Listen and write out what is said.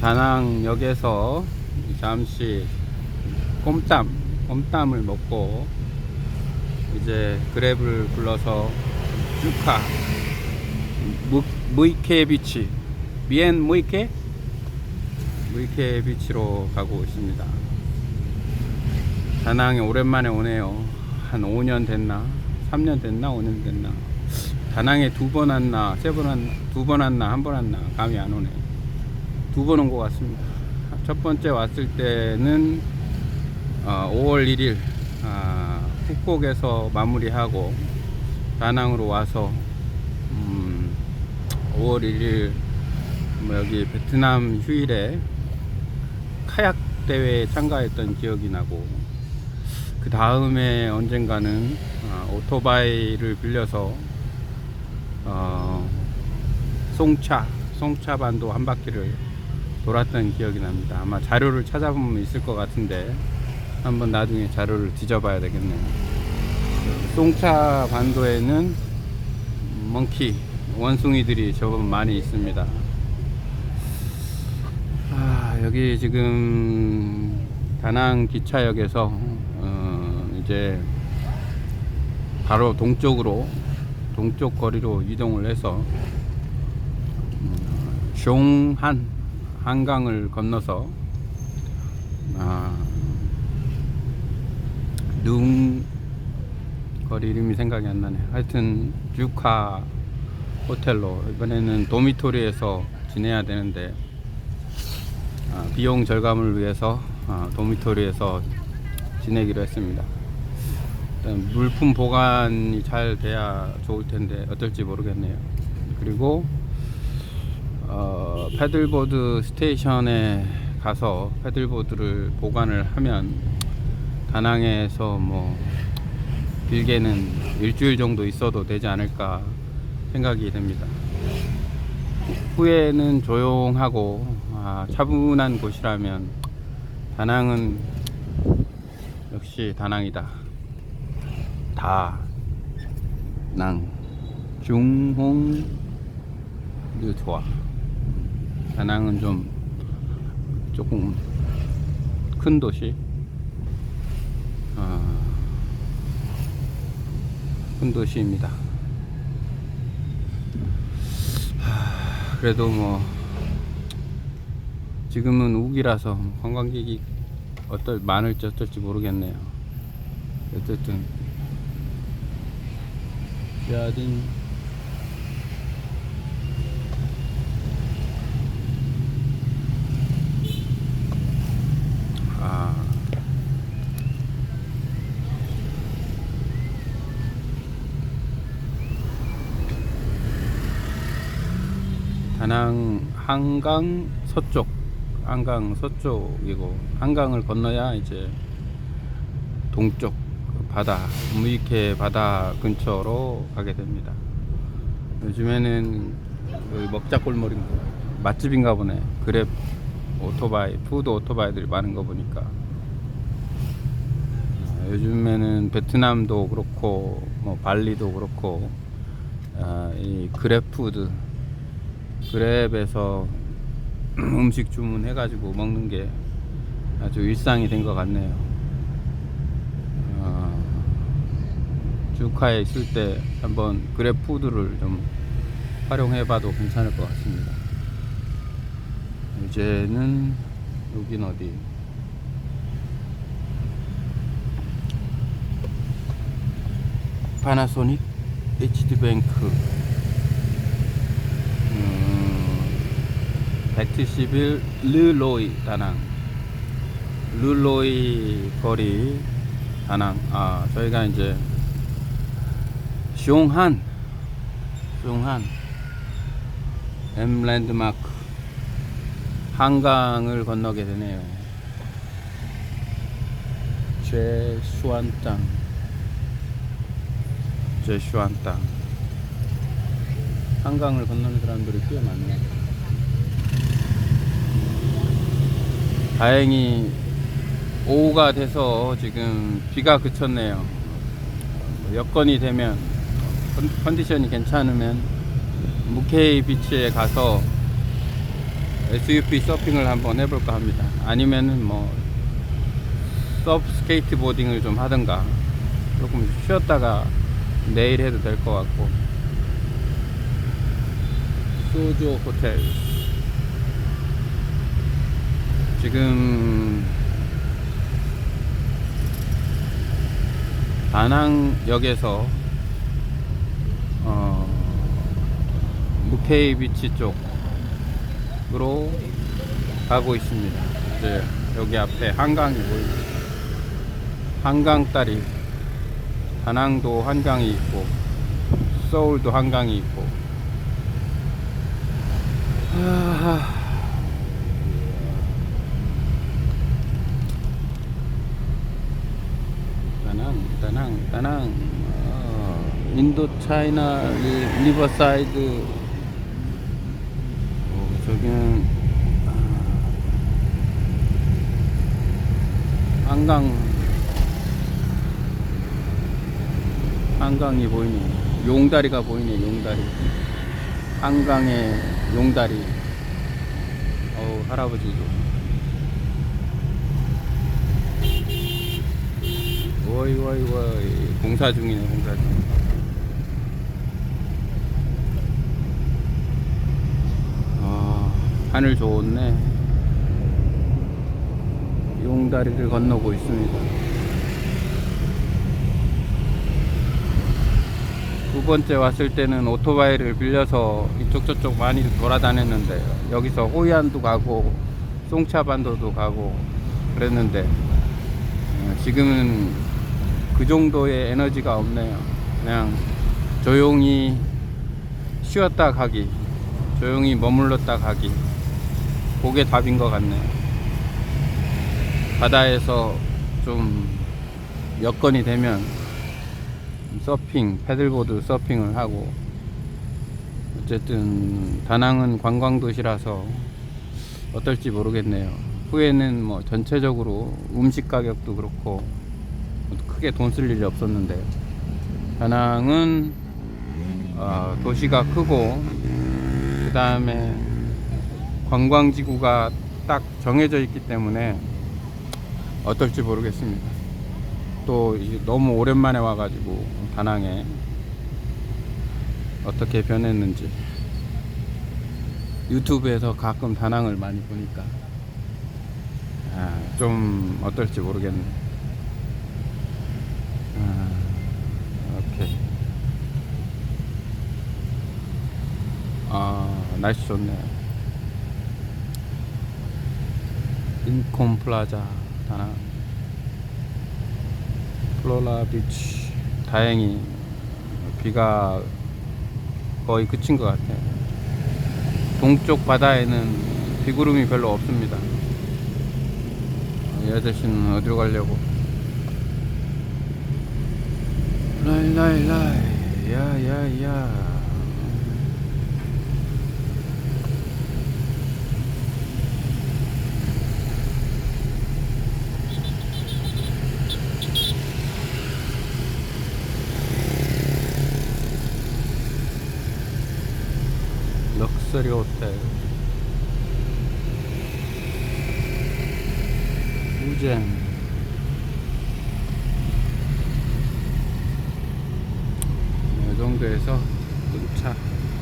다낭역에서 잠시 꼼땀, 꼼땀을 먹고 이제 그랩을 불러서 쭈카 무, 무이케 비치 미엔 무이케 무이케 비치로 가고 있습니다. 다낭에 오랜만에 오네요. 한 5년 됐나? 3년 됐나? 5년 됐나? 다낭에 두 번 왔나? 세 번 왔나? 두 번 왔나? 한 번 왔나? 감이 안 오네. 두 번 온 것 같습니다. 첫 번째 왔을 때는 어, 5월 1일 아, 푸콕에서 마무리하고 다낭으로 와서 음, 5월 1일 뭐 여기 베트남 휴일에 카약 대회에 참가했던 기억이 나고 그 다음에 언젠가는 아, 오토바이를 빌려서 어, 송차 송차 반도 한 바퀴를 돌았던 기억이 납니다. 아마 자료를 찾아보면 있을 것 같은데 한번 나중에 자료를 뒤져봐야 되겠네요. 송차 반도에는 멍키 원숭이들이 조금 많이 있습니다. 아, 여기 지금 다낭 기차역에서 어, 이제 바로 동쪽으로 동쪽 거리로 이동을 해서 음, 종한 한강을 건너서 아, 눈 거리 이름이 생각이 안 나네. 하여튼 뷰카 호텔로 이번에는 도미토리에서 지내야 되는데 아, 비용 절감을 위해서 아, 도미토리에서 지내기로 했습니다. 일단 물품 보관이 잘 돼야 좋을 텐데 어떨지 모르겠네요. 그리고 어, 패들보드 스테이션에 가서 패들보드를 보관을 하면 다낭에서 뭐 길게는 일주일 정도 있어도 되지 않을까 생각이 됩니다. 후에는 조용하고 아, 차분한 곳이라면 다낭은 역시 다낭이다. 다낭 중홍도 좋아. 다낭은 좀 조금 큰 도시. 아, 큰 도시입니다. 하, 그래도 뭐 지금은 우기라서 관광객이 어떨 많을지 어떨지 모르겠네요. 어쨌든 야딘 아 다낭 한강 서쪽 한강 서쪽이고 한강을 건너야 이제 동쪽 그 바다 무이케 바다 근처로 가게 됩니다. 요즘에는 여기 먹자골목인 맛집인가 보네. 그랩 오토바이, 푸드 오토바이들이 많은 거 보니까 아, 요즘에는 베트남도 그렇고 뭐 발리도 그렇고 아, 이 그랩 푸드 그랩에서 음식 주문해가지고 먹는 게 아주 일상이 된 것 같네요. 어, 주카에 있을 때 한번 그랩 푸드를 좀 활용해봐도 괜찮을 것 같습니다. 이제는 여긴 어디? 파나소닉 HD뱅크 171 르로이 다낭 르로이 거리 다낭 아 저희가 이제 숑한 숑한 M 랜드마크 한강을 건너게 되네요. 제수안 땅 제슈안 땅 한강을 건너는 사람들이 꽤 많네. 다행히 오후가 돼서 지금 비가 그쳤네요. 여건이 되면 컨- 컨디션이 괜찮으면 무케이 비치에 가서 SUP 서핑을 한번 해볼까 합니다. 아니면은 뭐 서브 스케이트보딩을 좀 하든가 조금 쉬었다가 내일 해도 될 것 같고 소조 호텔 지금 다낭역에서 어, 무케이 비치 쪽으로 가고 있습니다. 이제 여기 앞에 한강이 보입니다. 한강 다리 다낭도 한강이 있고 서울도 한강이 있고 아, 다낭 다낭. 어, 인도 차이나 리- 리버사이드. 어, 저기는 아, 한강. 한강이 보이네. 용다리가 보이네 용다리. 한강의 용다리. 어우 할아버지도 워이 워이 워이. 공사 중이네 공사 중. 아, 하늘 좋네. 용다리를 건너고 있습니다. 두 번째 왔을 때는 오토바이를 빌려서 이쪽 저쪽 많이 돌아다녔는데 여기서 호이안도 가고 송차반도도 가고 그랬는데 어, 지금은 그 정도의 에너지가 없네요. 그냥 조용히 쉬었다 가기, 조용히 머물렀다 가기, 그게 답인 것 같네요. 바다에서 좀 여건이 되면 서핑, 패들보드 서핑을 하고 어쨌든 다낭은 관광 도시라서 어떨지 모르겠네요. 후에는 뭐 전체적으로 음식 가격도 그렇고 크게 돈 쓸 일이 없었는데 다낭은 어, 도시가 크고 그 다음에 관광지구가 딱 정해져 있기 때문에 어떨지 모르겠습니다. 또 너무 오랜만에 와가지고 다낭에 어떻게 변했는지 유튜브에서 가끔 다낭을 많이 보니까 아, 좀 어떨지 모르겠네. 아, 오케이. 아 날씨 좋네요. 인콤 플라자 다낭. 플로라 비치. 다행히 비가 거의 그친 것 같아요 동쪽 바다에는 비구름이 별로 없습니다. 이 아저씨는 어디로 가려고? 라이라이라이. 야야야 럭셔리 호텔 우젠. 이 정도에서 도착